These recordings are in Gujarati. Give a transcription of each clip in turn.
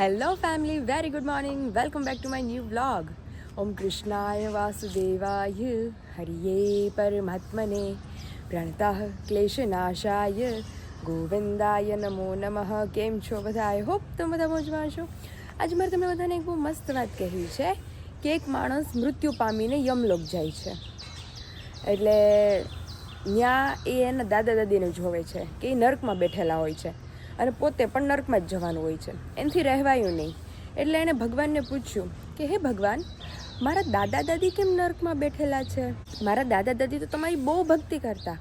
Hello family very good morning welcome back to my new vlog ઓમ કૃષ્ણાય વાસુદેવાય હરિયે પરમાત્મને પ્રણતા ક્લેશનાશાય ગોવિંદાય નમો નમઃ કેમ છો બધા? આઈ હોપ તમે બધા મોજમાં છો આજે મારે તમને બધાને એક બહુ મસ્ત વાત કહેવી છે કે એક માણસ મૃત્યુ પામીને યમલોક જાય છે. એટલે ત્યાં એ એના દાદા દાદીને જોવે છે કે એ નર્કમાં બેઠેલા હોય છે. અને પોતે પણ નર્કમાં જ જવાનું હોય છે. એનાથી રહેવાયું નહીં. એટલે એણે ભગવાનને પૂછ્યું કે, હે ભગવાન, મારા દાદા દાદી કેમ નર્કમાં બેઠેલા છે? મારા દાદા દાદી તો તમારી બહુ ભક્તિ કરતા.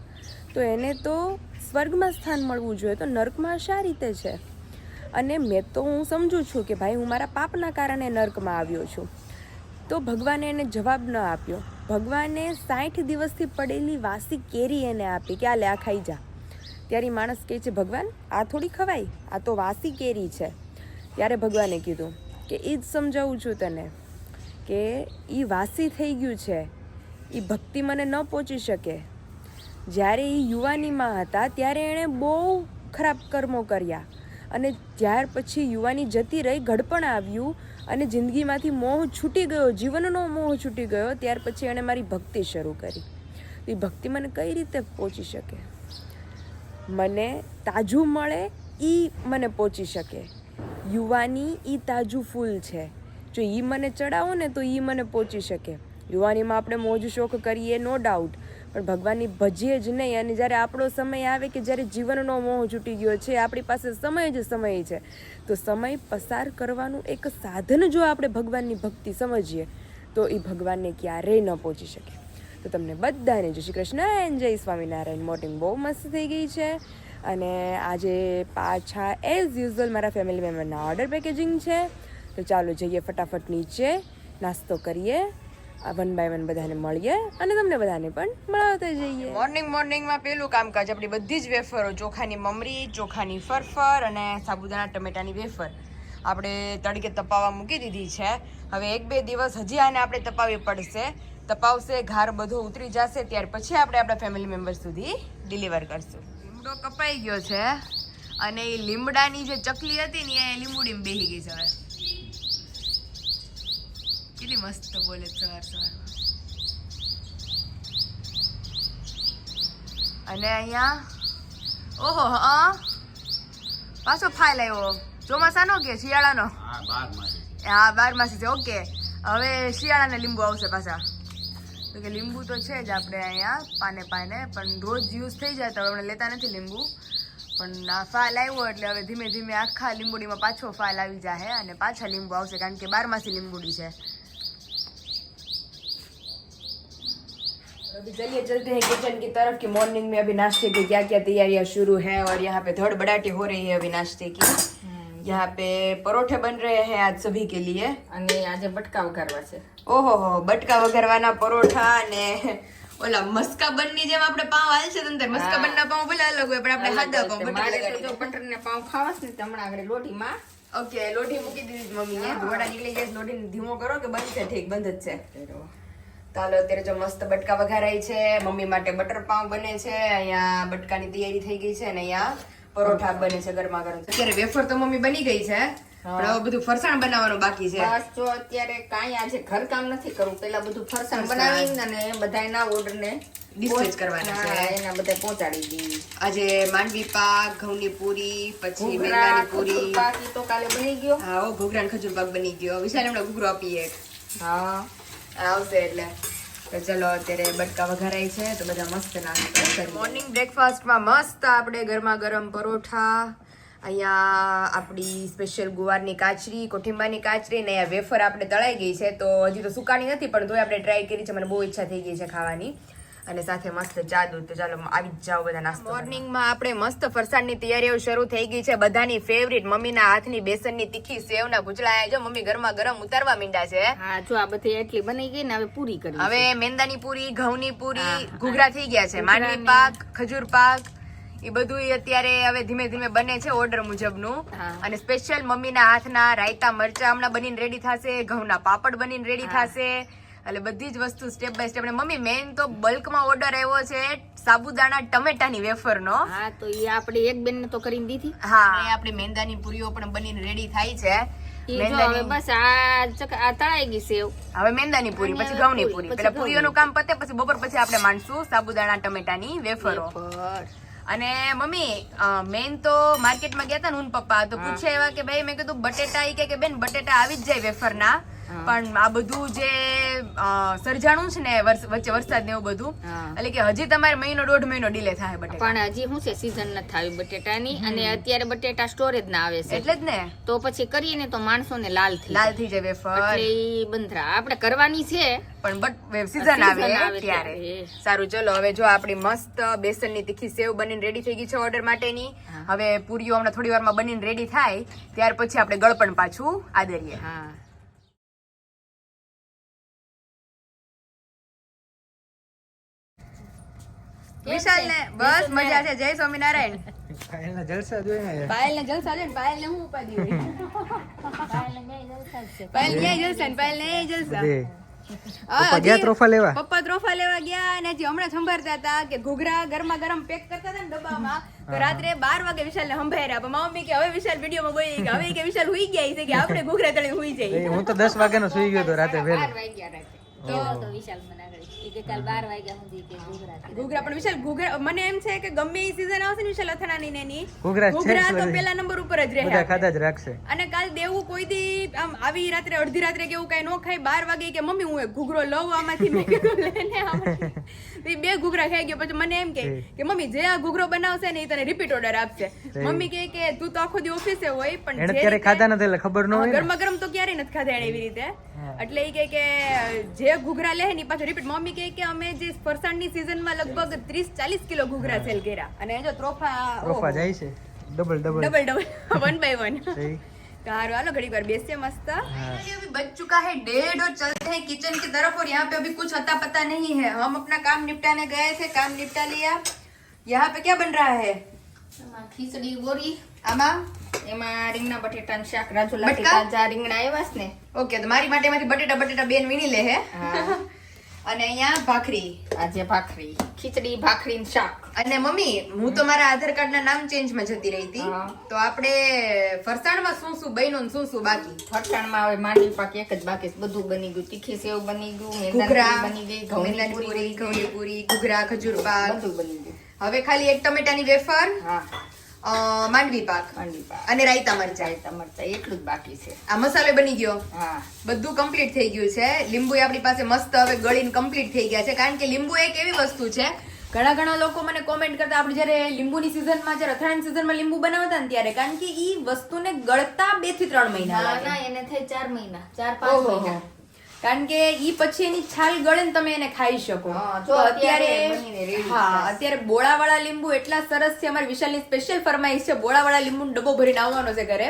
તો એને તો સ્વર્ગમાં સ્થાન મળવું જોઈએ. તો નર્કમાં શા રીતે છે? અને મેં તો હું સમજુ છું કે, ભાઈ, હું મારા પાપના કારણે નર્કમાં આવ્યો છું. તો ભગવાને એને જવાબ ન આપ્યો. ભગવાને સાઠ દિવસથી પડેલી વાસી કેરી એને આપી કે આ લે આ ખાઈ જા. ત્યારે માણસ કહે છે, ભગવાન, આ થોડી ખવાય? આ તો વાસી કેરી છે. ત્યારે ભગવાને કીધું કે એ જ સમજાવું છું તને કે એ વાસી થઈ ગયું છે. એ ભક્તિ મને ન પહોંચી શકે. જ્યારે એ યુવાનીમાં હતા, ત્યારે એણે બહુ ખરાબ કર્મો કર્યા. અને ત્યાર પછી યુવાની જતી રહી ઘડપણ આવ્યું અને જિંદગીમાંથી મોહ છૂટી ગયો, જીવનનો મોહ છૂટી ગયો. ત્યાર પછી એણે મારી ભક્તિ શરૂ કરી. એ ભક્તિ મને કઈ રીતે પહોંચી શકે? મને તાજું મળે એ મને પહોંચી શકે. યુવાની એ તાજું ફૂલ છે. જો એ મને ચડાવો ને તો એ મને પહોંચી શકે. યુવાનીમાં આપણે મોજ શોખ કરીએ નો ડાઉટ પણ ભગવાનની ભજીએ જ નહીં. અને જ્યારે આપણો સમય આવે કે જ્યારે જીવનનો મોહ છૂટી ગયો છે, આપણી પાસે સમય જ સમય છે, તો સમય પસાર કરવાનું એક સાધન જો આપણે ભગવાનની ભક્તિ સમજીએ, તો એ ભગવાનને ક્યારેય ન પહોંચી શકે. તો તમને બધાને જય શ્રી કૃષ્ણ જય સ્વામિનારાયણ. મોર્નિંગ બહુ મસ્ત થઈ ગઈ છે. અને આજે પાછા એઝ યુઝ્યુઅલ મારા ફેમિલી મેમ્બરના ઓર્ડર પેકેજિંગ છે. તો ચાલો જઈએ ફટાફટ નીચે. નાસ્તો કરીએ. વન બાય વન બધાને મળીએ. અને તમને બધાને પણ મળાવતા જઈએ. મોર્નિંગ મોર્નિંગમાં પેલું કામકાજ આપણી બધી જ વેફરો, ચોખાની મમરી, ચોખાની ફરફર અને સાબુદાણા, ટમેટાની વેફર. આપણે તડકે તપાવવા મૂકી દીધી છે. હવે એક બે દિવસ હજી આને આપણે તપાવવી પડશે. તપાવશે ઘાર બધો ઉતરી જશે ત્યાર પછી આપણે આપણા ફેમિલી મેમ્બર સુધી ડિલિવર કરશું. લીમડો કપાઈ ગયો છે અને એ લીમડાની જે ચકલી હતી ને એ લીંબુડીમાં બેહી ગઈ સવાર કેટલી મસ્ત બોલે સવાર સવારમાં અને અહીંયા ઓહો હા. પાછો ફાઇલ આવ્યો. ચોમાસાનો કે શિયાળાનો? હા બારમાસી છે ઓકે. હવે શિયાળાના લીંબુ આવશે પાછા. તો કે લીંબુ તો છે જ આપણે અહીંયા પાને પાને પણ રોજ યુઝ થઈ જાય તો હવે આપણે લેતા નથી લીંબુ પણ આ ફાલ આવ્યો એટલે હવે ધીમે ધીમે આખા લીંબુડીમાં પાછો ફાલ આવી જાય અને પાછા લીંબુ આવશે કારણ કે બારમાસી લીંબુડી છે अभी चलिए चलते हैं किचन की तरफ कि मॉर्निंग में अभी नाश्ते की क्या क्या तैयारियां शुरू है और यहाँ पे धड़ बड़ाटी हो रही है अभी नाश्ते की यहाँ पे परोठे बन रहे हैं आज सभी के लिए અને આજે બટકા વઘારવા છે ઓહો હો બટકા વઘારવાના પરોઠા અને ઓલા મસ્કા બનની જેમ આપણે પાવ હાલ છે તંતર મસ્કા બનના પાવ ભલે અલગ હોય પણ આપણે સાદા પાવ બટર મારે તો લગાડીને. જો બટર ને પાઉં ખાવા છે ને તો હમણાં આગળ લોટીમાં ઓકે લોઢી મૂકી દીધી છે મમ્મીએ ધોળા નીકળી ગયા છે, લોઢીને ધીમો કરો કે બંધ છે ઠીક બંધ જ છે ચાલો અત્યારે જો મસ્ત બટકા વઘારાય છે મમ્મી માટે બટર પાઉં બને છે અહીંયા બટકાની તૈયારી થઈ ગઈ છે અને અહીંયા પરોઠા બને છે ગરમા ગરમ. અત્યારે વેફર તો મમ્મી બની ગઈ છે પણ હવે બધું ફરસાણ બનાવવાનું બાકી છે. બસ જો અત્યારે કાંઈ આજે ઘરકામ નથી કરવું. પેલા બધું ફરસાણ બનાવી અને બધાયના ઓર્ડર ને Dispatch કરવાના છે. એના બધા પહોંચાડી દી. આજે માંડવી પાક ઘઉંની પૂરી પછી મેંદાની પૂરી. પાક તો કાલે બની ગયો. હા ઓ ઘૂઘરા ખજૂર પાક બની ગયો. વિશાલ એમણે ઘૂઘરો આપીએ એક. હા આવશે એટલે. તો ચલો અત્યારે બટકા વઘારાય છે તો બધા મસ્ત નાસ્તો મોર્નિંગ બ્રેકફાસ્ટમાં મસ્ત આપણે ગરમા ગરમ પરોઠા, અહીંયા આપણી સ્પેશિયલ ગુવારની કાચરી, કોઠિંબાની કાચરી ને અહીંયા વેફર આપણે તળાઈ ગઈ છે, તો હજી તો સુકાણી નથી, પણ તોય આપણે ટ્રાય કરી છે. મને બહુ ઈચ્છા થઈ ગઈ છે ખાવાની. અને સાથે મસ્ત ચા દૂધ તો ચાલો આવી જ જાઓ બધા નાસ્તો મોર્નિંગમાં આપણે મસ્ત ફરસાણની તૈયારીઓ શરૂ થઈ ગઈ છે. બધાની ફેવરિટ મમ્મીના હાથની બેસનની તીખી સેવના ભૂચલા જો મમ્મી ઘરમાં ગરમ ઉતારવા મીંડા છે. હા જો આ બધી એટલી બની ગઈ ને હવે પૂરી કરી હવે મેંદાની પૂરી ઘઉંની પૂરી ઘૂઘરા થઈ ગયા છે. માંડવી પાક ખજૂર પાક એ બધું અત્યારે હવે ધીમે ધીમે બને છે ઓર્ડર મુજબનું. અને સ્પેશિયલ મમ્મીના હાથના રાયતા મરચા હમણાં બનીને રેડી થશે ઘઉંના પાપડ બનીને રેડી થશે. એટલે બધી જ વસ્તુ step by step mummy main તો બલ્કમાં ઓર્ડર આવ્યો છે સાબુદાણા ટમેટાની વેફરનો. હા તો એ આપણે એક બેન તો કરીને દીધી. હા. આપણી મેંદાની પૂરીઓ પણ બનીને રેડી થાય છે. મેંદાની બસ આ આ તળાઈ ગઈ સેવ હવે મેંદાની પૂરી પછી ઘઉંની પૂરી, પેલા પૂરીઓનું કામ પતે પછી બપોર પછી આપણે માંડશું સાબુદાણા ટમેટાની વેફરો. વેફર. અને મમ્મી મેન તો માર્કેટમાં ગયા હતા ને ઉન પપ્પા તો પૂછે એવા કે ભાઈ મેં કીધું બટેટા કે બેન બટેટા આવી જ જાય વેફરના. ના પણ આ બધું જે સર્જાણું છે ને વચ્ચે વરસાદ ને એવું બધું. એટલે કે હજી તમારે મહિનો દોઢ મહિનો ડીલે થાય બટેટા. પણ હજી શું છે સીઝન નથી આવી બટેટાની. અને અત્યારે બટેટા સ્ટોરેજ ના આવે છે. એટલે જ ને. તો પછી કરીએ ને તો માણસોને લાલ થઈ લાલ થઈ જાય વેફર. એટલે ઈ બંધરા. આપણે કરવાની છે. પણ બટ સીઝન આવે ત્યારે. સારું ચલો હવે જો આપણી મસ્ત બેસનની તીખી સેવ બનીને રેડી થઈ ગઈ છે ઓર્ડર માટેની. હવે પૂરીઓ હમણાં થોડી વારમાં બનીને રેડી થાય. ત્યાર પછી આપણે ગળપણ પાછું આદરીએ. હા. વિશાલ ને બસ મજા છે. જય સ્વામિનારાયણ. એના જલસા જોઈએ પાયલ ને જલસા જોઈએ પાયલ ને હું ઉપાધિ હોય? પાયલ ને જલસા ને પાયલ ને જલસા. પપ્પા ગયા ત્રોફા લેવા? પપ્પા ત્રોફા લેવા ગયા અને હજી હમણાં સંભાળતા હતા કે ઘૂઘરા ગરમા ગરમ પેક કરતા હતા ને ડબ્બામાં તો રાત્રે બાર વાગે વિશાલ ને સંભાળ્યા. પણ મમ્મી કે હવે વિશાલ વિડીયોમાં બોલી કે હવે કે વિશાલ હુઈ ગયા છે કે આપણે ઘૂઘરા તળી હુઈ એ જઈએ હું તો દસ વાગ્યાનો સુઈ ગયો હતો રાતે વહેલો. ઘૂઘરા પણ વિશાલ ઘૂઘરા મને એમ છે કે ગમે એ સીઝન આવશે ને વિશાલ અથાણાની ને એની ઘૂઘરા છે જ ઘૂઘરા તો બધી. નંબર ઉપર જ રહે બધા ખાધા જ રાખશે. અને કાલ દેવું કોઈ દી આમ આવી રાત્રે અડધી રાત્રે કે એવું કઈ નો ખાય બાર વાગે કે મમ્મી હું એક ઘૂઘરો લઉં આમાંથી? મેં કીધું લઈને આમાંથી. તો બે ઘૂઘરા ખાઈ ગયો. પછી મને એમ કે કે મમ્મી જે આ ઘૂઘરો બનાવશે ને એ તને રિપીટ ઓર્ડર આપશે. મમ્મી કે કે તું તો આખો દી ઓફિસે હોય પણ જે ખાધા નથી એટલે ખબર ન હોય ગરમા ગરમ તો ક્યારેય નથી ખાધા એવી રીતે. એટલે એ કહે કે જે ઘૂઘરા લે ને ઈ પાછો રિપીટ મમ્મી કહે કે અમે જે ફરસાણની સિઝનમાં લગભગ ત્રીસ ચાલીસ કિલો ઘૂઘરા સેલ કર્યા અને જો ત્રોફા ત્રોફા જાય છે double double double double one by one સહી कार वालो घड़ी बार बेचते मस्त हाँ। ये अभी बज चुका है डेढ़ और चलते हैं किचन की तरफ और यहाँ पे अभी कुछ अता पता नहीं है हम अपना काम निपटाने गए थे काम निपटा लिया यहाँ पे क्या बन रहा है એમાં ખીચડી બોરી આમાં એમાં રીંગણા બટેટાનું શાક રાજુ લાટી બટકા? તાજા રીંગણા આવ્યા છે ને ઓકે તો મારી માટે માંથી બટેટા બટેટા બેન વીણી લે હે. અને અહીંયા ભાખરી. આજે ભાખરી. ખીચડી ભાખરી ને શાક. અને મમ્મી હું તો મારા આધાર કાર્ડ ના નામ ચેન્જમાં જતી રહી હતી. તો આપણે ફરસાણમાં શું શું બન્યું ને શું શું બાકી? ફરસાણમાં હવે માંડવી પાક એક જ બાકી બધું બની ગયું. તીખી સેવ બની ગયું ઘૂઘરા બની ગઈ ઘઉંની પૂરી ઘઉંની પૂરી ઘૂઘરા ખજૂર પાક. બધું બની ગયું. હવે ખાલી એક ટમેટાની વેફર હા. માંડવી પાક માંડવી પાક અને રાયતા મરચા. રાયતા મરચા એટલું જ બાકી છે. આ મસાલો બની ગયો. હા. બધું કમ્પ્લીટ થઈ ગયું છે. લીંબુ આપણી પાસે મસ્ત હવે ગળીને કમ્પ્લીટ થઈ ગયા છે. કારણ કે લીંબુ એક એવી વસ્તુ છે ઘણા ઘણા લોકો મને કોમેન્ટ કરતા આપણે જ્યારે લીંબુની સિઝનમાં જ્યારે અથાણાની સિઝનમાં લીંબુ બનાવતા ને ત્યારે કારણ કે ઈ વસ્તુને ગળતા બેથી ત્રણ મહિના ના એને થઈ ચાર મહિના ચાર પાંચ મહિના. કારણ કે ઈ પછી એની છાલ ગળે ને તમે એને ખાઈ શકો. તો અત્યારે હા અત્યારે બોળાવાળા લીંબુ એટલા સરસ છે અમારી વિશાલની સ્પેશિયલ ફરમાઈશ છે બોળાવાળા લીંબુ ડબ્બો ભરીને આવવાનો છે ઘરે.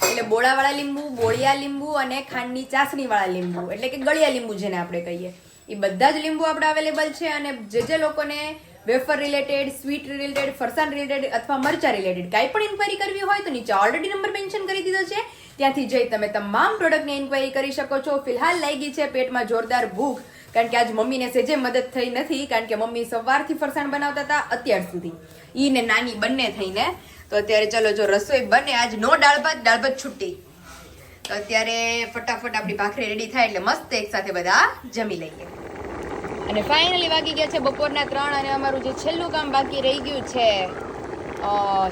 એટલે બોળાવાળા લીંબુ બોળિયા લીંબુ અને ખાંડની ચાસણી વાળા લીંબુ એટલે કે ગળિયા લીંબુ જેને આપણે કહીએ. એ બધા જ લીંબુ આપણે અવેલેબલ છે અને જે જે લોકોને વેફર રિલેટેડ સ્વીટ રિલેટેડ ફરસાણ રિલેટેડ અથવા મરચા રિલેટેડ કાંઈ પણ ઇન્ક્વાયરી કરવી હોય તો નીચે ઓલરેડી નંબર મેન્શન કરી દીધો છે. ત્યાંથી જઈ તમે તમામ પ્રોડક્ટની ઇન્ક્વાયરી કરી શકો છો. ફિલહાલ લાગી છે પેટમાં જોરદાર ભૂખ, કારણ કે આજ મમ્મીને સેજે મદદ થઈ નથી, કારણ કે મમ્મી સવારથી ફરસાણ બનાવતા હતા અત્યાર સુધી. ઈ ને નાની બંને થઈને. તો અત્યારે ચલો જો રસોઈ બને, આજ નો દાળ ભાત દાળ ભાત છૂટી. તો અત્યારે ફટાફટ આપણી ભાખરી રેડી થાય એટલે મસ્ત એક સાથે બધા જમી લઈએ. અને ફાઇનલી વાગી ગયા છે બપોરના ત્રણ અને અમારું જે છેલ્લું કામ બાકી રહી ગયું છે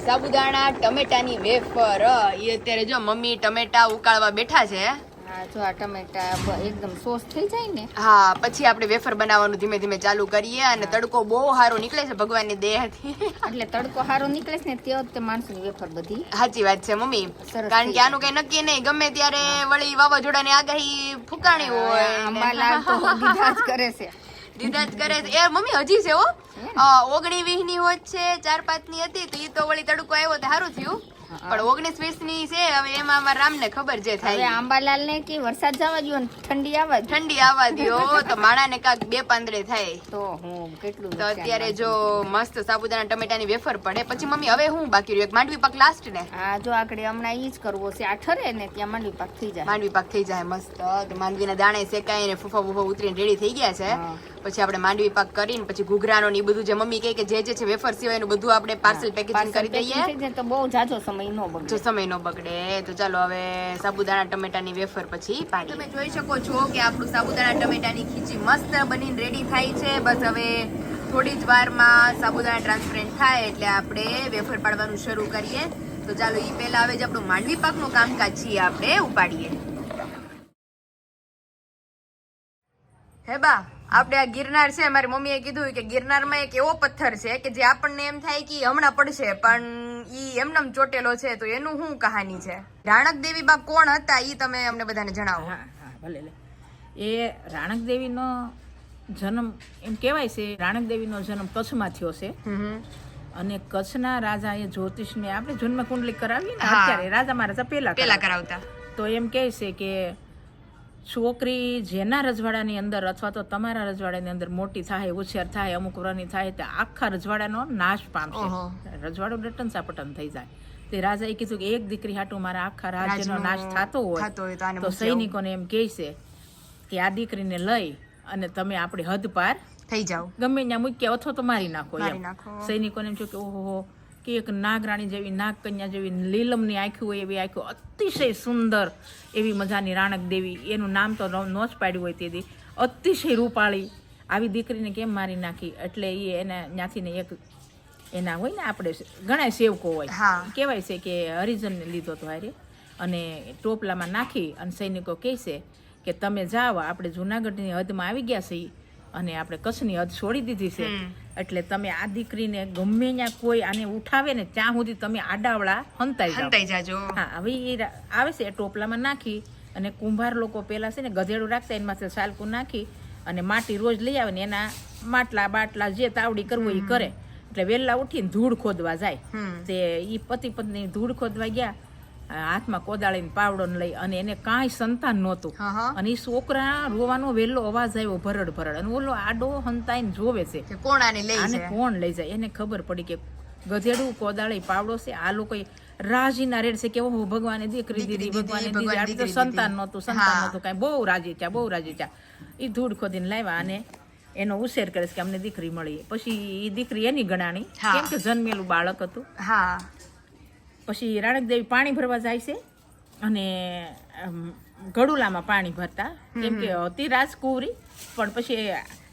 સાબુદાણા ટમેટાની વેફર એ અત્યારે જો મમ્મી ટમેટા ઉકાળવા બેઠા છે. હા જો આ ટમેટા એકદમ સોસ થઈ જાય ને. હા પછી આપણે વેફર બનાવવાનું ધીમે ધીમે ચાલુ કરીએ અને તડકો બહુ સારો નીકળે છે ભગવાનની દેહથી એટલે તડકો સારો નીકળે છે ને તે વખતે માણસોની વેફર બધી. સાચી વાત છે મમ્મી. કારણ કે આનું કઈ નક્કી નહીં. ગમે ત્યારે વળી વાવાઝોડાની આગાહી ફૂકાણી હોય કરે છે. જ કરે એ મમ્મી હજી છે હો. ઓગણી વીસની હોત છે ચાર પાંચની હતી તો એ તો વળી તડકો આવ્યો તો સારું થયું. પણ ઓગણીસ વીસની છે હવે એમાં અમારા ખબર જે થાય આંબાલાલ ને કે વરસાદ જવા દ્યો ઠંડી આવવા ઠંડી આવવા દ્યો તો માણાને કાંક બે પાંદડે થાય. તો હું કેટલું તો અત્યારે જો મસ્ત સાબુદાણા ટમેટાની વેફર પડે પછી મમ્મી હવે હું બાકી રહ્યું? માંડવી પાક લાસ્ટ ને હા જો આગળ હમણાં ઈ જ કરવો છે. આ ઠરે ને ત્યાં માંડવી પાક થઈ જાય. માંડવી પાક થઈ જાય મસ્ત. માંડવીના દાણે શેકાય ને ફૂફા ફૂફા ઉતરીને રેડી થઈ ગયા છે. પછી આપણે માંડવી પાક કરીને પછી ઘૂઘરાનો ને બધું જે મમ્મી કહે કે જે જે છે વેફર સિવાયનું બધું આપણે પાર્સલ પેકેજિંગ કરી દઈએ. તો બહુ જાજો સમય સમય નો બગડે. સમય નો બગડે તો ચાલો હવે સાબુદાણા ટમેટાની વેફર પછી પાડી તમે જોઈ શકો છો કે આપણું સાબુદાણા ટમેટાની ખીચી મસ્ત બની રેડી થાય છે. બસ હવે થોડી જ વારમાં સાબુદાણા ટ્રાન્સપરન્ટ થાય એટલે આપણે વેફર પાડવાનું શરૂ કરીએ. તો ચાલો એ પહેલા હવે જે આપણું માંડવી પાકનું કામકાજ છીએ આપણે ઉપાડીએ. હે બા આપણે આ ગિરનાર છે. મારી મમ્મીએ કીધું કે ગિરનારમાં એક એવો પથ્થર છે કે જે આપણને એમ થાય કે હમણાં પડશે પણ ઈ એમનેમ ચોટેલો છે તો એનું શું કહાની છે? રાણક દેવી બા કોણ હતા ઈ તમે અમને બધાને જણાવો. હા હા ભલે લે એ રાણક દેવીનો જન્મ એમ કહેવાય છે રાણક દેવીનો જન્મ કચ્છમાં થયો છે. અને કચ્છના રાજા એ જ્યોતિષને આપણે જન્મ કુંડલી કરાવી ને અત્યારે રાજા મહારાજા પહેલા પહેલા કરાવતા. કરાવતા. તો એમ કહે છે કે છોકરી જેના રજવાડાની અંદર અથવા તો તમારા રજવાડાની અંદર મોટી થાય ઉછેર થાય અમુક વ્રની થાય તો આખા રજવાડાનો નાશ પામશે. રજવાડો ડટન સાપટન થઈ જાય. તે રાજાએ કીધું કે એક દીકરી હાટું મારા આખા રાજ્યનો નાશ થતો હોય તો. સૈનિકોને એમ કહે છે કે આ દીકરીને લઈ અને તમે આપણી હદ પાર થઈ જાઓ. ગમે ત્યાં મૂક્યા અથવા તો મારી નાખો એમ. નાખો. સૈનિકોને એમ છો કે ઓહો કે એક નાગરાણી જેવી નાગકન્યા જેવી લીલમની આંખી હોય એવી આંખો અતિશય સુંદર એવી મજાની રાણક દેવી એનું નામ તો ન જ પાડ્યું હોય તેથી અતિશય રૂપાળી. આવી દીકરીને કેમ મારી નાખી? એટલે એ એને ત્યાંથી ને એક એના હોય ને આપણે ઘણા સેવકો હોય. કહેવાય છે કે હરિજનને લીધો તો હારે. અને ટોપલામાં નાખી અને સૈનિકો કહે છે કે તમે જાઓ આપણે જુનાગઢની હદમાં આવી ગયા છીએ. અને આપણે કચ્છની હદ છોડી દીધી છે. એટલે તમે આ દીકરીને ગમે ત્યાં કોઈ આને ઉઠાવે ને ત્યાં સુધી તમે આડાવડા હંતાઈ હંતાઈ જાજો. હા હવે એ આવે છે એ ટોપલામાં નાખી અને કુંભાર લોકો પેલા છે ને ગધેડું રાખતા એમાં સાલકું નાખી અને માટી રોજ લઈ આવે ને એના માટલા બાટલા જે તાવડી કરવું એ કરે. એટલે વહેલા ઉઠીને ધૂળ ખોદવા જાય. તે ઈ પતિ પત્ની ધૂળ ખોદવા ગયા હાથમાં કોદાળીને પાવડો ને લઈ અને એને કાંઈ સંતાન નહોતું. અને એ છોકરા રોવાનો વહેલો અવાજ આવ્યો ભરડ ભરડ. અને ઓલો આડો હંતાઈને જોવે છે. અને કોણ લઈ જાય? એને ખબર પડી કે ગધેડું કોદાળી પાવડો છે. આ લોકો રાજીના રેડ છે કે ઓહો ભગવાને દીકરી દીકરી દીધી ભગવાને દીધી. તો સંતાન. નહોતું સંતાન. નહોતું. કાંઈ બહુ રાજી થયા બહુ રાજી થયા. એ ધૂળ ખોદીને લાવ્યા અને એનો ઉછેર કરે છે કે અમને દીકરી મળી. પછી એ દીકરી એની ગણાણી. કેમ કે જન્મેલું બાળક હતું. હા. પછી રાણક દેવી પાણી ભરવા જાય છે અને ગડુલામાં પાણી ભરતા. કેમ કે હતી રાજકુંવરી પણ પછી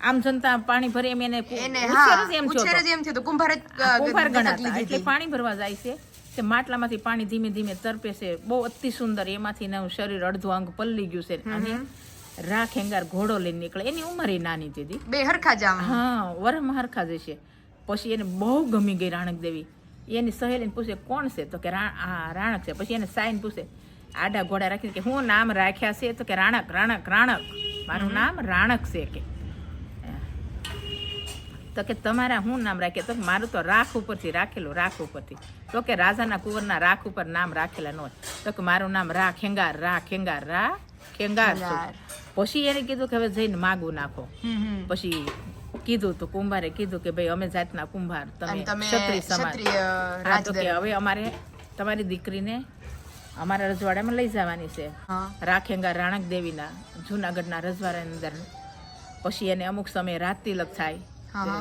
આમ જનતા પાણી ભરે એમ એને એમ થયો. કુંભાર ગણાતા. એટલે પાણી ભરવા જાય છે. તે માટલામાંથી પાણી ધીમે ધીમે તરપે છે. બહુ અતિ સુંદર. એમાંથી એનું શરીર અડધું અંગ પલ્લી ગયું છે. અને રાખ હેંગાર ઘોડો લઈને નીકળે. એની ઉંમર નાની દીધી બે હરખા જ હા વરમ હરખા જશે પછી એને બહુ ગમી ગઈ રાણક દેવી એની સહેલીને પૂછે કોણ છે તો કે રાણક છે પછી એને સાઈન પૂછે આડા ઘોડા રાખી કે હું નામ રાખ્યા છે તો કે રાણક રાણક રાણક મારું નામ રાણક છે કે તો કે તમારા હું નામ રાખે તો મારું તો રાખ ઉપરથી રાખેલું રાખ ઉપરથી તો કે રાજાના કુંવરના રાખ ઉપર નામ રાખેલા ન હોય તો કે મારું નામ રા ખેંગાર રા ખેંગાર રા ખેંગાર. પછી એને કીધું કે હવે જઈને માગું નાખો. પછી કીધું તો કુંભારે કીધું કે ભાઈ અમે જાતના કુંભાર તમે ક્ષત્રિય સમાજ. હા તો કે હવે અમારે તમારી દીકરીને અમારા રજવાડામાં લઈ જવાની છે. રાખેંગા રાણક દેવીના જુનાગઢના રજવાડાની અંદર. પછી એને અમુક સમયે રાત તિલક થાય.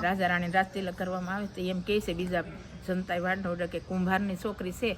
રાજા રાણી રાત તિલક કરવામાં આવે તો એમ કહે છે બીજા જનતા વાંઢો કે કુંભારની છોકરી છે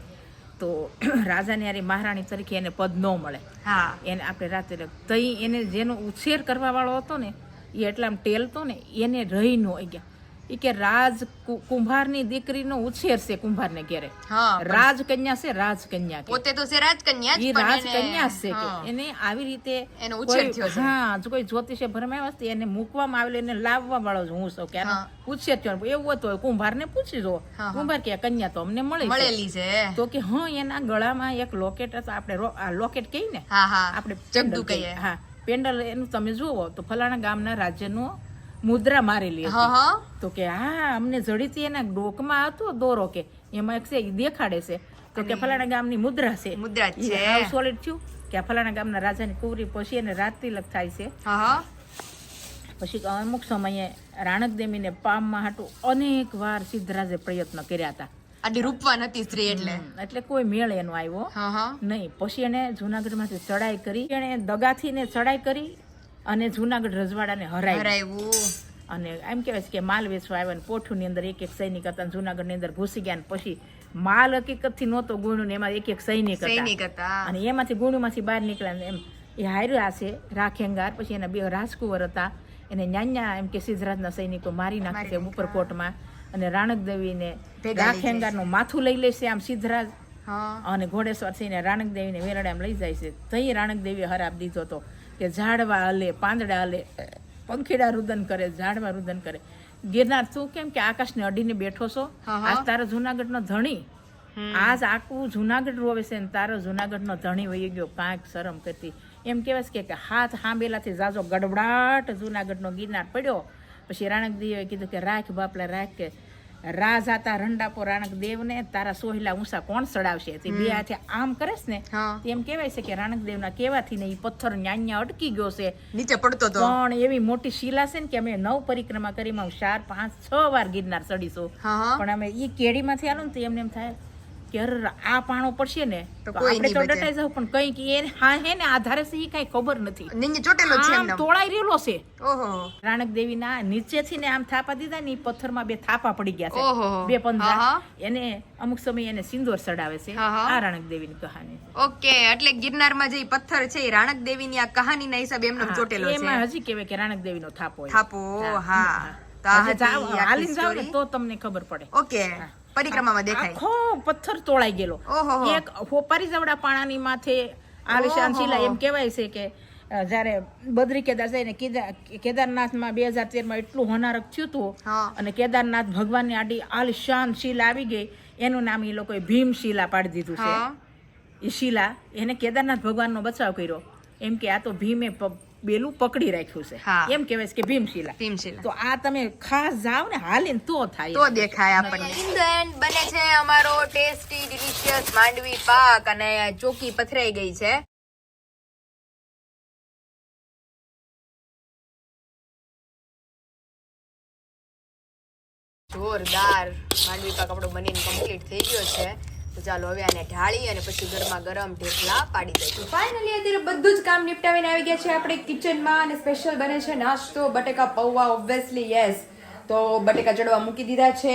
તો રાજાની હારી મહારાણી તરીકે એને પદ ન મળે. હા. એને આપણે રાત તિલક તો એને જેનો ઉછેર કરવા વાળો હતો ને એ એટલામ ટેલતો ને એને રહી નો ગયા એ કે રાજ કુંભારની દીકરીનો ઉછેર છે કુંભારને ઘેરે. રાજ કન્યા રાજકન્યા છે રાજકન્યા કન્યા પોતે તો છે રાજકન્યા જ એ રાજકન્યા છે કે. એને આવી રીતે એનો ઉછેર થયો છે. હા જો કોઈ જ્યોતિષે ભરમાવ્યા છે એને મૂકવામાં આવેલો એને લાવવા વાળો છું હું સૌ કે ઉછેર થયો. એવું હતું કુંભારને પૂછી જો. કુંભાર કે કન્યા તો અમને મળી મળેલી છે. તો કે હા એના ગળામાં એક લોકેટ હતો. આપણે આ લોકેટ કહીને હા હા. આપણે જગદુ કહીએ. હા. પેન્ડલ એનું તમે જુઓ તો ફલાણા ગામના રાજ્યનો મુદ્રા મારેલી હતી. તો કે હા અમને જડીથી એના ડોકમાં હતો દોરો કે એમાં એક છે દેખાડે છે. તો કે ફલાણા ગામની મુદ્રા છે. મુદ્રા છે. સોલિડ થયું કે આ ફલાણા ગામના રાજાની કુવરી પછી એને રાત તિલક થાય છે. પછી અમુક સમયે રાણક દેવીને પામવા હાટુ અનેક વાર સિદ્ધરાજે પ્રયત્ન કર્યા હતા. આડી રૂપવાન હતી સ્ત્રી એટલે. એટલે કોઈ મેળ એનો આવ્યો નહીં. પછી એને જુનાગઢમાંથી ચડાઈ કરી એને દગાથી ને ચડાઈ કરી અને જુનાગઢ રજવાડાને હરાવી હરાયું અને એમ કહેવાય છે કે માલ વેચવા આવ્યો ને પોઠુંની અંદર એક એક સૈનિક હતા જુનાગઢની અંદર ઘૂસી ગયા ને પછી માલ હકીકતથી નહોતો ગુણ્યું ને એમાં એક એક સૈનિક હતા. અને એમાંથી ગુણમાંથી બહાર નીકળ્યા ને એમ એ હાર્યા છે રાખેંગાર. પછી એના બે રાજકુંવર હતા. એને ન્યાન્યા એમ કે સિદ્ધરાજના સૈનિકો મારી નાખે છે ઉપરકોટમાં અને રાણક દેવીને માથું લઈ લેશે આમ સિદ્ધરાજ અને ઘોડેશ્વર થઈને રાણક દેવીને આમ લઈ જાય છે. તઈ રાણક દેવીએ હરાપ દીધો હતો કે ઝાડવા હલે પાંદડા હલે પંખીડા રુદન કરે ઝાડવા રુદન કરે. ગિરનાર તું કેમ કે આકાશને અડીને બેઠો છો. આજ તારો જુનાગઢનો ધણી. આજ આખું જુનાગઢ રોવે છે ને તારો જુનાગઢનો ધણી વહી ગયો કાંઈક શરમ કરતી. એમ કહેવાય છે કે હાથ હાંબેલાથી જાજો ગડબડાટ જુનાગઢનો ગિરનાર પડ્યો. પછી રાણકદેવે કીધું કે રાખ બાપલા રાખ કે રાજ હતા રંડાપો રાણક તારા સોહિલા ઊંસા કોણ સડાવશે? તે બે હાથે આમ કરેસ ને એમ કહેવાય છે કે રાણક દેવના કહેવાથી ને એ પથ્થર ન્યાન્યા અટકી ગયો છે. નીચે પડતો તો પણ એવી મોટી શિલા છે ને કે અમે નવ પરિક્રમા કરી માં ચાર પાંચ છ વાર ગિરનાર ચડીશું પણ અમે ઈ કેડીમાંથી આલો ને તો એમને એમ થાય કે આ પાણો પડશે ને તો આપણે તો ડટાઈ જાવ પણ કંઈક એ હા હે ને આધારે છે કઈ ખબર નથી. નીચે ચોટેલો છે આમ તોળાઈ રહેલો છે. ઓહો. રાણક દેવીના નીચેથી ને આમ થાપા દીધા ને પથ્થરમાં બે થાપા પડી ગયા છે. ઓહો. બે પંદર. એને અમુક સમય એને સિંદૂર ચડાવે છે. આ રાણક દેવીની કહાની ઓકે એટલે ગિરનારમાં જે પથ્થર છે એ રાણક દેવીની આ કહાનીના હિસાબે એમનો ચોટેલો છે. એમાં હજી કહેવાય કે રાણક દેવીનો થાપો હોય. થાપો હા. તો ને story. તો તમને ખબર પડે. ઓકે. પરિક્રમામાં દેખાય. આખો પથ્થર તોળાઈ ગયેલો. એક હોપારી જવડા પાણાની માથે આલિશાન શિલા એમ કહેવાય છે કે જ્યારે બદ્રી કેદાર જઈને કેદાર કેદારનાથમાં બે હજાર તેરમાં એટલું હોનારક થયું હતું અને કેદારનાથ ભગવાનની આડી આલિશાન શિલા આવી ગઈ એનું નામ એ લોકોએ ભીમ શિલા પાડી દીધું છે. એ શિલા એને કેદારનાથ ભગવાનનો બચાવ કર્યો. એમ કે આ તો ભીમે બેલું પકડી રાખ્યું છે. એમ કહેવાય છે કે ભીમશીલા. ભીમશીલા. તો આ તમે ખાસ જાવ ને હાલીને તો થાય. તો દેખાય આપણને. ઇન ધ એન્ડ બને છે અમારો ટેસ્ટી ડિલિશિયસ માંડવી પાક અને ચોકી પથરાઈ ગઈ છે. જોરદાર માંડવી પાક આપણો બનીને કમ્પ્લીટ થઈ ગયો છે. તો ચાલો હવે આને ઢાળી અને પછી ગરમા ગરમ ઢેકલા પાડી દઈશું. ફાઇનલી અત્યારે બધું જ કામ નિપટાવીને આવી ગયા છે આપણે કિચનમાં અને સ્પેશિયલ બને છે નાસ્તો, બટેકા પૌવા ઓબ્વિયસલી યસ તો બટેકા ચડવા મૂકી દીધા છે.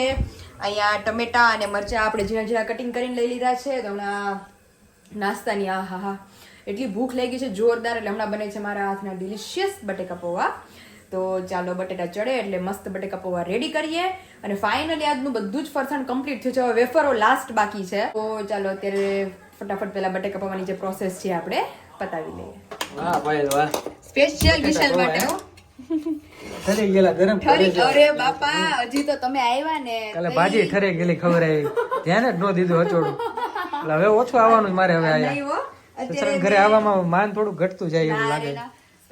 અહીંયા ટમેટા અને મરચાં આપણે ઝીણા ઝીણા કટિંગ કરીને લઈ લીધા છે. તો હમણાં નાસ્તાની આ હા હા. એટલી ભૂખ લાગી છે, જોરદાર. એટલે હમણાં બને છે મારા હાથના ડિલિશિયસ બટેકા પૌવા. તો ચાલો બટેટા ચડે એટલે મસ્ત બટેકા પૌવા રેડી કરીએ. અને ફાઇનલી આજનું બધું જ ફરસાણ કમ્પ્લીટ થયું છે. હવે વેફરો લાસ્ટ બાકી છે. તો ચાલો અત્યારે ફટાફટ પેલા બટેકા પૌવાની જે પ્રોસેસ છે આપણે પતાવી લઈએ. વાહ પાયલ વાહ. સ્પેશિયલ વિશાલ માટે હો. ગયેલા ગરમ કરે ઠરી છે. અરે બાપા હજી તો તમે આવ્યા ને કાલે ભાજી ઠરી ગયેલી ખબર આવી. ધ્યાન જ ન દીધું હચોડું હવે ઓછું આવવાનું મારે હવે ઘરે આવવામાં માન થોડું ઘટતું જાય એવું લાગે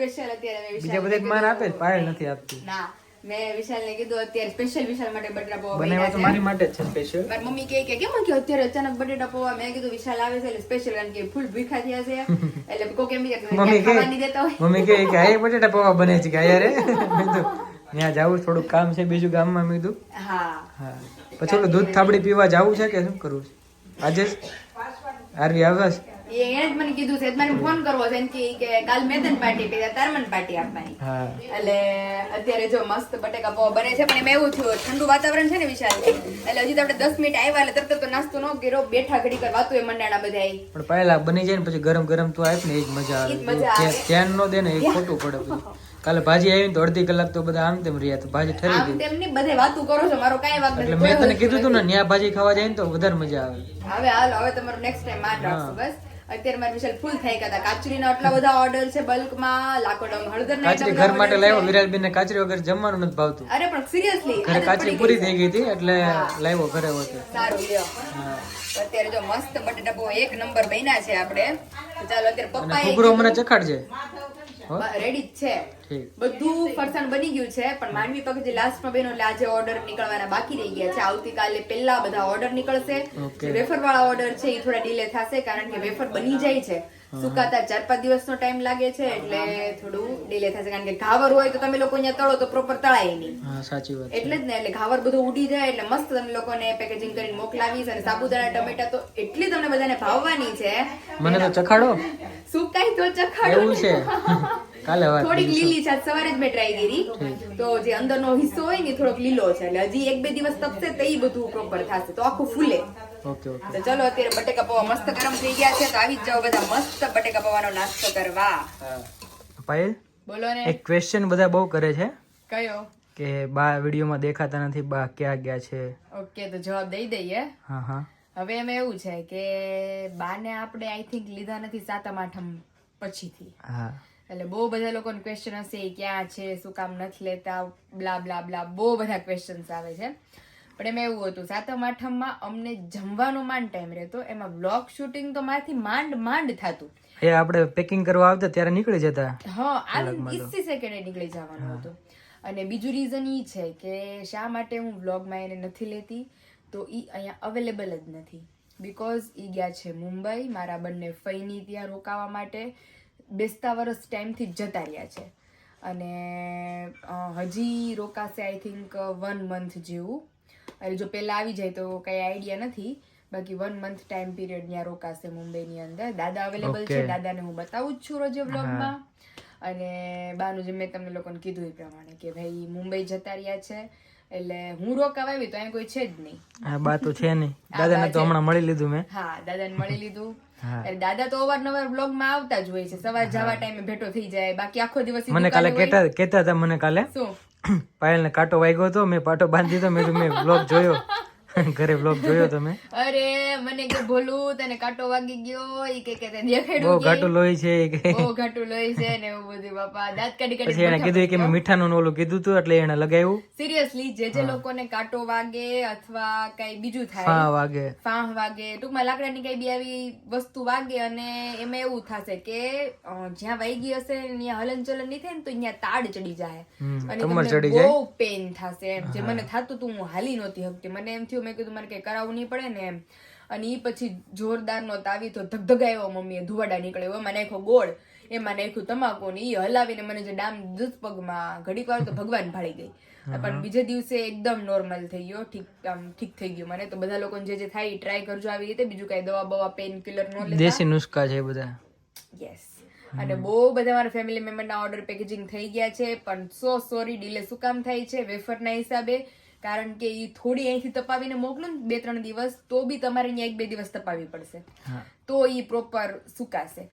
સ્પેશિયલ અત્યારે મેં બીજા બધા માન આપે જ પાયલ નથી આપતી. ના મેં વિશાલને કીધું અત્યારે સ્પેશિયલ વિશાલ માટે બટેટા પૌવા બનાવ્યા તો મારી માટે જ છે સ્પેશિયલ મારી મમ્મી કહે કે કેમ કે અત્યારે અચાનક બટેટા પૌવા? મેં કીધું વિશાલ આવે છે એટલે સ્પેશિયલ કારણ કે ફૂલ ભૂખા થયા છે. એટલે કોક એમ કે ખાવા નહીં દેતા હોય. મમ્મી કહે કે આ બટેટા પૌવા બને છે કે યાર? મેં ત્યાં જાવું થોડું કામ છે બીજું ગામમાં. મેં કીધું હા. હા. પછી દૂધ થાબડી પીવા જાવું છે કે શું કરવું છે? આજે આરવી આવે છે એ એણે જ મને કીધું છે મને ફોન કરવો છે કે કે કાલ મેદન પાર્ટી પીધા તાર મને પાર્ટી આપવાની. એટલે અત્યારે જો મસ્ત બટેકા પાવ બને છે પણ એમ એવું થયું ઠંડુ વાતાવરણ છે ને વિશાલ એટલે હજી તો આપણે દસ મિનિટ આવ્યા એટલે તરત તો નાસ્તો ન કર્યો બેઠા ઘડી કર વાતું એ મંડાણા બધા પણ પહેલા બની જાય ને પછી ગરમ ગરમ તો આપ ને એ જ મજા આવે. આવે. ધ્યાન નો દે ને એ ખોટું પડે પછી. કાલે ભાજી આવી તો અડધી કલાક તો બધા આમ તેમ રહ્યા તો ભાજી ઠરી ગઈ. તેમ ની બધે વાતું કરો છો મારો કાઈ વાત એટલે મેં તને કીધું તું ને ન્યા ભાજી ખાવા જાય ને તો વધારે મજા આવે. હવે હાલ હવે તમારો નેક્સ્ટ ટાઈમ માન રાખશું બસ. અત્યારે મારી વિશાલ ફૂલ થઈ ગયા કાચરીના આટલા બધા ઓર્ડર છે બલ્કમાં લાખો ડમ હળદર કાચરી ઘર માટે લાવ્યો વિરાજબેન ને કાચરી વગર જમવાનું નથી ભાવતું. અરે પણ સિરિયસલી ઘરે કાચરી પૂરી થઈ ગઈ હતી એટલે લાવ્યો ઘરે હોતે. સારું લ્યો. અત્યારે જો મસ્ત બટેટા પૌવા એક નંબર બન્યા છે આપણે. ચાલો અત્યારે પપ્પા ઘૂઘરો મને ચખાડજે. રેડી જ છે. બધું ફરસાણ બની ગયું છે પણ માંડવી પગ જે લાસ્ટમાં બેનો એટલે આજે ઓર્ડર નીકળવાના બાકી રહી ગયા છે. આવતીકાલે પહેલા બધા ઓર્ડર નીકળશે. વેફર વાળા ઓર્ડર છે એ થોડા ડીલે થશે કારણ કે વેફર બની જાય છે. સુકાતા ચાર પાંચ દિવસનો ટાઈમ લાગે છે એટલે થોડું ડીલે થશે કારણ કે ઘાવર હોય તો તમે લોકો અહીંયા તળો તો પ્રોપર તળાય નહીં. સાચી વાત એટલે જ ને એટલે ઘાવર બધું ઉડી જાય એટલે મસ્ત તમે લોકોને પેકેજિંગ કરીને મોકલાવીશ અને સાબુદાણા ટમેટા તો એટલી તમને બધાને ભાવવાની છે. મને તો ચખાડો. સુકાય તો ચખાડો. એવું છે. કાલે થોડીક લીલી છે સવારે જ મેં ટ્રાય કરી. તો જે અંદરનો હિસ્સો હોય ને થોડોક લીલો છે. એટલે હજી એક બે દિવસ તપશે તો એ બધું પ્રોપર થશે. તો આખું ફૂલે. Okay okay. તો ચલો અત્યારે બટેકા પૌવા મસ્ત ગરમ થઈ ગયા છે. તો આવી જ બધા મસ્ત બટેકા પૌવાનો નાસ્તો કરવા. પાયલ બોલો ને. એક ક્વેશ્ચન બધા બહુ કરે છે. કયો? કે બા વિડીયોમાં દેખાતા નથી બા ક્યાં ગયા છે? ઓકે તો જવાબ દઈ દઈએ. હા હા. હવે એમાં એવું છે કે બાને આપણે આઈ થિંક લીધા નથી સાતમ આઠમ પછીથી. હા. એટલે બહુ બધા લોકોને ક્વેશ્ચન હશે એ ક્યાં છે શું કામ નથી લેતા બ્લા બ્લા બ્લા બહુ બધા ક્વેશ્ચન્સ આવે છે. પણ એમાં એવું હતું સાતમ આઠમમાં અમને જમવાનો માંડ ટાઈમ રહેતો એમાં બ્લોગ શૂટિંગ તો મારાથી માંડ માંડ થતું. એ આપણે પેકિંગ કરવા આવતા ત્યારે નીકળી જતા? હા આ ઇસી સેકન્ડે નીકળી જવાનું હતું. અને બીજું રીઝન એ છે કે શા માટે હું વ્લોગમાં એને નથી લેતી? તો એ અહીંયા અવેલેબલ જ નથી. બીકોઝ એ ગયા છે મુંબઈ મારા બંને ફઈની ત્યાં રોકાવા માટે. બેસતા વર્ષ ટાઈમથી જ જતા રહ્યા છે. અને હજી રોકાશે આઈ થિંક વન મંથ જેવું. એટલે જો પહેલાં આવી જાય તો કંઈ આઈડિયા નથી. બાકી વન મંથ ટાઈમ પીરિયડ ત્યાં રોકાશે મુંબઈની અંદર. દાદા અવેલેબલ છે દાદાને હું બતાવું જ છું રોજે વ્લોગમાં અને બાનું જે મેં તમને લોકોને કીધું એ પ્રમાણે કે ભાઈ મુંબઈ જતા રહ્યા છે. એટલે હું રોકાવા આવી તો અહીંયા કોઈ છે જ નહીં. હા બા તો છે નહીં. દાદાને તો હમણાં મળી લીધું મેં. હા દાદાને મળી લીધું. દાદા તો અવારનવાર બ્લોગમાં આવતા જ હોય છે. સવાર જવા ટાઈમે ભેટો થઈ જાય બાકી આખો દિવસ મને કાલે કેતા કેતા હતા મને કાલે. શું? પાયલને કાંટો વાગ્યો હતો મેં પાટો બાંધી દીધો મેં મેં બ્લોગ જોયો. ઘરે બ્લોગ જોયો તમે? અરે મને કે ભોલું તને કાટો વાગી ગયો ઈ કે કે તે બહુ દેખાડ્યું કે. ઘાટું લોહી છે કે. બહુ ઘાટું લોહી છે ને એવું બધું બાપા દાંત કાઢી પછી એને કીધું કે મેં મીઠાનું ઓલું કીધું તું એટલે એને લગાવ્યું. સિરિયસલી જે જે લોકોને કાટો વાગે અથવા કઈ બીજું થાય હા વાગે. ફાંહ વાગે ટૂંકમાં લાકડાની કઈ બી આવી વસ્તુ વાગે અને એમાં એવું થશે કે જ્યાં જ્યાં વાગી હશે ત્યાં હલનચલન નહીં થાય ને તો ત્યાં તાડ ચડી જાય. અને તમને બહુ પેન થશે એમ. જે મને થતું તું હું હાલી નહોતી હકતી મને એમ થયું મેં કીધું મારે કંઈ કરાવવું નહીં પડે ને એમ. અને એ પછી જોરદાર નો તાવી તો ધગધગાયો મમ્મીએ ધુવાડા નીકળ્યો એમાં નાખ્યો ગોળ એમાં નાખ્યું તમાકુ ને એ હલાવીને મને જે ડામ દૂધ પગમાં ઘડીક વાર તો ભગવાન ભાળી ગઈ. પણ બીજે દિવસે એકદમ નોર્મલ થઈ ગયો ઠીક આમ ઠીક થઈ ગયું મને. તો બધા લોકોને જે જે થાય ટ્રાય કરજો આવી રીતે. બીજું કઈ દવા બવા પેન કિલર નો લેતા. દેશી નુસ્ખા છે બધા. યસ અને બહુ બધા મારા ફેમિલી મેમ્બરના ઓર્ડર પેકેજિંગ થઈ ગયા છે પણ સો સોરી ડીલે શું કામ થાય છે? વેફરના હિસાબે કારણ કે એ થોડી અહીંથી તપાવીને મોકલો ને બે ત્રણ દિવસ તો બી તમારે અહીંયા એક બે દિવસ તપાવવી પડશે. તો એ પ્રોપર સુકાશે.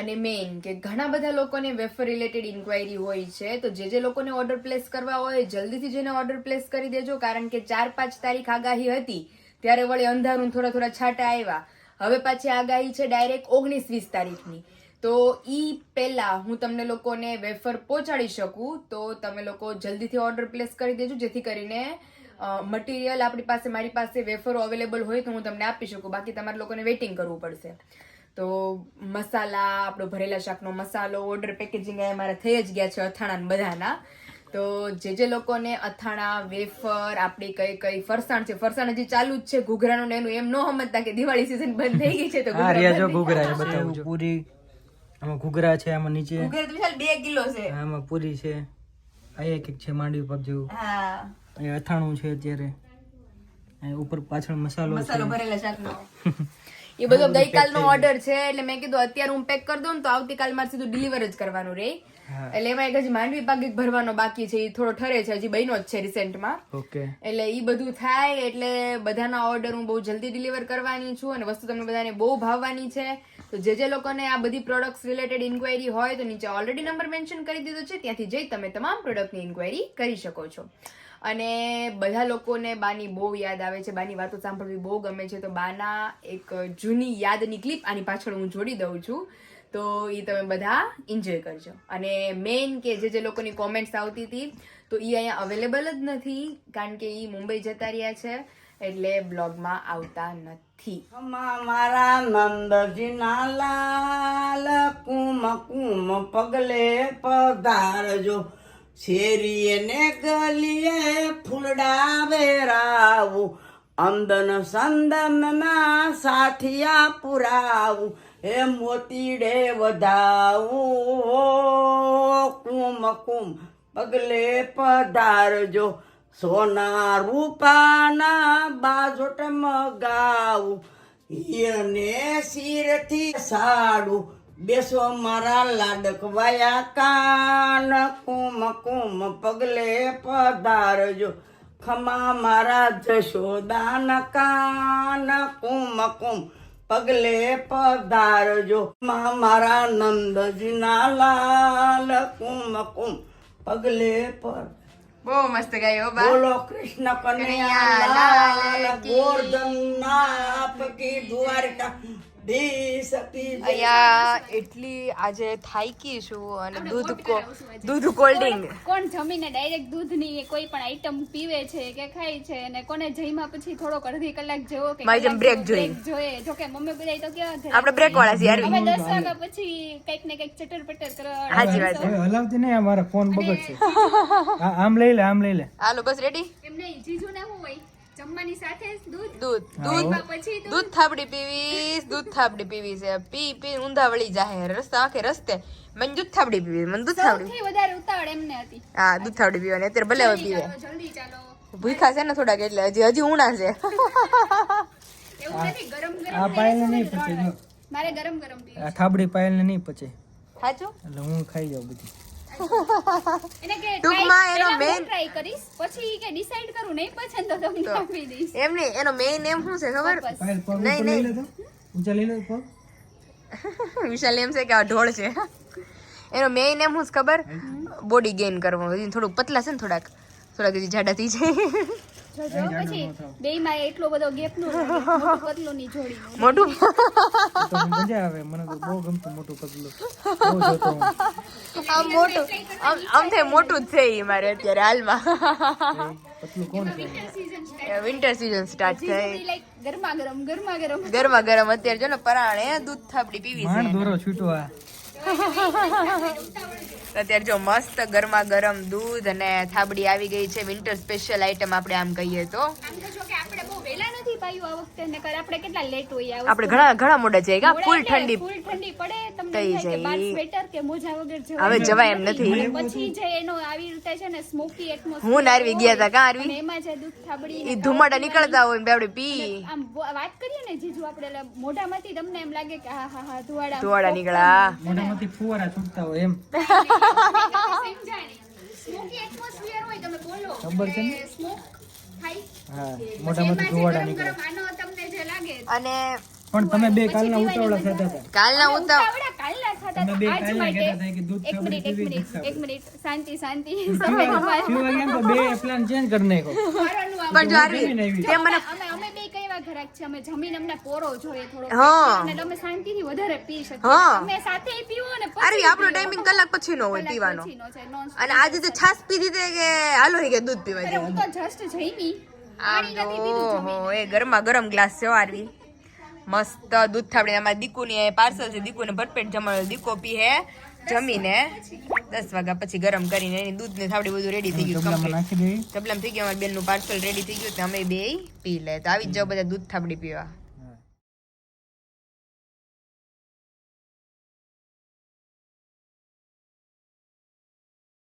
અને મેઇન કે ઘણા બધા લોકોને વેફર રિલેટેડ ઇન્ક્વાયરી હોય છે તો જે જે લોકોને ઓર્ડર પ્લેસ કરવા હોય જલ્દીથી જેને ઓર્ડર પ્લેસ કરી દેજો કારણ કે ચાર પાંચ તારીખ આગાહી હતી ત્યારે વળી અંધારું થોડા થોડા છાંટા આવ્યા. હવે પાછી આગાહી છે ડાયરેક્ટ ઓગણીસ વીસ તારીખની. તો ઈ પહેલા હું તમને લોકોને વેફર પહોંચાડી શકું તો તમે લોકો જલ્દીથી ઓર્ડર પ્લેસ કરી દેજો જેથી કરીને મટીરિયલ આપણી પાસે મારી પાસે વેફરો અવેલેબલ હોય તો હું તમને આપી શકું. બાકી તમારે લોકોને વેઇટિંગ કરવું પડશે. તો મસાલા આપણો ભરેલા શાકનો મસાલો ઓર્ડર પેકેજિંગ એ મારા થઈ જ ગયા છે અથાણાને બધાના. તો જે જે લોકોને અથાણા વેફર આપણી કઈ કઈ ફરસાણ છે ફરસાણ હજી ચાલુ જ છે ઘૂઘરાનું ને એનું એમ ન સમજતા કે દિવાળી સીઝન બંધ થઈ ગઈ છે તો ઘૂઘરા પૂરી આમાં ઘૂઘરા છે આમાં નીચે ઘૂઘરા તો વિશાલ બે કિલો છે. આમાં પૂરી છે. અહીંયા એક છે માંડવી પાક જેવું. હા. અથાણું છે અત્યારે. ઉપર પાછળ મસાલો મસાલો ભરેલા શાકનો. એ બધો ગઈકાલનો ઓર્ડર છે એટલે મેં કીધું અત્યારે હું પેક કરી દઉં ને તો આવતીકાલ મારે સીધું ડિલિવર જ કરવાનું રે. એટલે એમાં એક હજી માંડવી પાક ભરવાનો બાકી છે એ થોડો ઠરે છે હજી બન્યો જ છે રિસેન્ટમાં ઓકે. એટલે ઈ બધું થાય એટલે બધાના ઓર્ડર હું બહુ જલ્દી ડિલિવર કરવાની છું અને વસ્તુ તમને બધાને બહુ ભાવવાની છે. તો જે જે લોકોને આ બધી પ્રોડક્ટ્સ રિલેટેડ ઇન્ક્વાયરી હોય તો નીચે ઓલરેડી નંબર મેન્શન કરી દીધો છે ત્યાંથી જઈ તમે તમામ પ્રોડક્ટની ઇન્ક્વાયરી કરી શકો છો. અને બધા લોકોને બાની બહુ યાદ આવે છે, બાની વાતો સાંભળવી બહુ ગમે છે. તો બાના એક જૂની યાદની ક્લિપ આની પાછળ હું જોડી દઉં છું. તો એ તમે બધા એન્જોય કરજો. અને મેઇન કે જે જે લોકોની કોમેન્ટ્સ આવતી હતી, તો એ અહીંયા અવેલેબલ જ નથી, કારણ કે એ મુંબઈ જતા રહ્યા છે, એટલે બ્લોગમાં આવતા નથી. મારા મારા નંદજીના લાલ કુમ કુમ પગલે પધારજો. શેરીએ ને ગલીએ ફૂલડા વેરાવું અંદન સંદનમાં સાથિયા પુરાવું. હે મોતીડે વધાવું. કુમ કુમ, પગલે પધારજો. સોના રૂપાના બાજોટ મગાવું હિયને શિરથી સાડું. બેસો મારા લાડકવાયા કાન. કુમ કુમ પગલે પધારજો. ખમા મારા જશોદાન કાન. કુમ કુમ પગલે પધારજો. ખમા મારા નંદજીના લાલ. કુમ કુમ પગલે પર બહુ મસ્ત ગાયો બા. બોલો કૃષ્ણ કનૈયા લાલ ગોર્ધન આપકી દ્વારકા. અહીંયા એટલી આજે થાકી છું અને દૂધ દૂધ કોલ્ડિંગ કોણ જમીને ડાયરેક્ટ દૂધની કોઈ પણ આઈટમ પીવે છે કે ખાય છે અને કોને જઈમાં પછી થોડોક અડધી કલાક જેવો કે મારી જેમ બ્રેક break જોઈએ. જો કે મમ્મી બધા તો કેવા આપણે બ્રેક વાળા છીએ અમે યાર દસ વાગ્યા પછી કંઈક ને કંઈક ચટર પટર કરવા હાજી વાત. છે હલાવતી નહીં આ ફોન બગડશે. આમ લઈ લે આમ લઈ લે. હાલો બસ રેડી એમ નહીં જીજુ ને હું હોય? જમવાની સાથે દૂધ? દૂધ. દૂધ પછી દૂધ? થાબડી પીવી દૂધ થાબડી પીવી છે પી પી ઊંધા વળી જાહે. રસ્તા આખે રસ્તે. મને દૂધ થાબડી પીવી મને દૂધ થાબડી. સૌથી વધારે ઉતાવળ એમને હતી. હા દૂધ થાબડી પીવાની. અત્યારે ભલે હવે પીવે. જલ્દી ચાલો. ભૂખા છે ને થોડાક એટલે હજી હજી ઉણા છે. એવું નથી ગરમ ગરમ આ પાયલને નહીં પચે મારે ગરમ ગરમ પીવું આ થાબડી પાયલને નહીં પચે. સાચું એટલે હું ખાઈ જાઉં બધી. ટૂંકમાં એનો main- ટ્રાય કરીશ પછી કે ડિસાઈડ કરું નહીં પસંદ તો તમને આપી દઈશ. એમ નહીં એનો મેઇન એમ શું છે ખબર? નહીં, નહીં. ઊંચા લઈ લે વિશાલ એમ છે કે આ ઢોળ છે. એનો મેઇન એમ શું છે ખબર? બોડી ગેઇન કરવો. થોડું થોડુંક પતલા છે ને થોડાક. થોડાક હજી જાડા થઈ જાય. જો જો પછી બે માં એટલો બધો ગેપ નો પતલું ની જોડી મોટું મજા આવે મને તો બહુ ગમતું મોટું પતલું. બહુ જોતો હું. આમ મોટું મોટું જ છે એ મારે અત્યારે હાલમાં. પતલું કોણ છે? વિન્ટર સીઝન સ્ટાર્ટ થાય. ગરમા ગરમ ગરમા ગરમ ગરમા ગરમ અત્યારે જો ને પરાણે દૂધ થાપડી પીવી છૂટવા. છે. દોરો અત્યારે જો મસ્ત ગરમા ગરમ દૂધ અને થાબડી આવી ગઈ છે વિન્ટર સ્પેશિયલ આઈટમ આપણે આમ કહીએ તો. આપણે બહુ વહેલા નથી પાયું આ વખતે નકર આપણે કેટલા લેટ હોઈએ આપણે ઘણા ઘણા મોડા છે કા ફૂલ ઠંડી ફૂલ ઠંડી પડે તમને કે બાર સ્વેટર કે મોજા વગર હવે જવાય એમ નથી. પછી જે એનો આવી રીતે છે ને સ્મોકી એટમોસ્ફિયર હું નારવી ગયા તા કા આરવી? એમાં જે દૂધ થાબડી ઈ ધુમાડા નીકળતા હોય આપણે પી. આમ વાત કરીએ ને જીજુ આપણે મોઢામાંથી તમને એમ લાગે કે હા હા હા ધુવાડા ધુવાડા નીકળા મોઢામાંથી ફુવારા છૂટતા હોય એમ. મોઢામાંથી નીકળે અને પણ તમે બે કાલના ઉતાવળા થતા હતા. કાલના ઉતાવળા કાલના ખાતા તમે બે કાલના માટે કે દૂધ એક મિનિટ એક મિનિટ એક મિનિટ. શાંતિ શાંતિ. પીવા પીવા ગયા ને તો બે પ્લાન ચેન્જ કરી નાખ્યો. પણ જો આરવી તે મને કેવા ઘરાક છે અમે જમીન અમને કોરો જોઈએ થોડો હા. અને તમે શાંતિથી વધારે પી શકો. અમે સાથે પીવો ને અરે આપણો ટાઈમિંગ કલાક પછી નો હોય પીવાનો. અને આજે તે છાસ પીધી તે કે હાલો હી કે દૂધ પીવા જેવું હું તો જસ્ટ જઈમી આમ જો. એ ગરમા ગરમ ગ્લાસ છે આરવી મસ્ત દૂધ થાબડી અમારા દીકુની પાર્સલ છે દીકુને ભરપેટ જમાડ્યો દીકો પી હે. જમીને દસ વાગ્યા પછી ગરમ કરીને એની દૂધની થાબડી બધું રેડી થઈ ગયું દેવી. ડબલામાં થઈ ગયું અમારી બેનનું પાર્સલ રેડી થઈ ગયું અમે બે પી લે. તો આવી જ જાઓ બધા દૂધ થાબડી પીવા.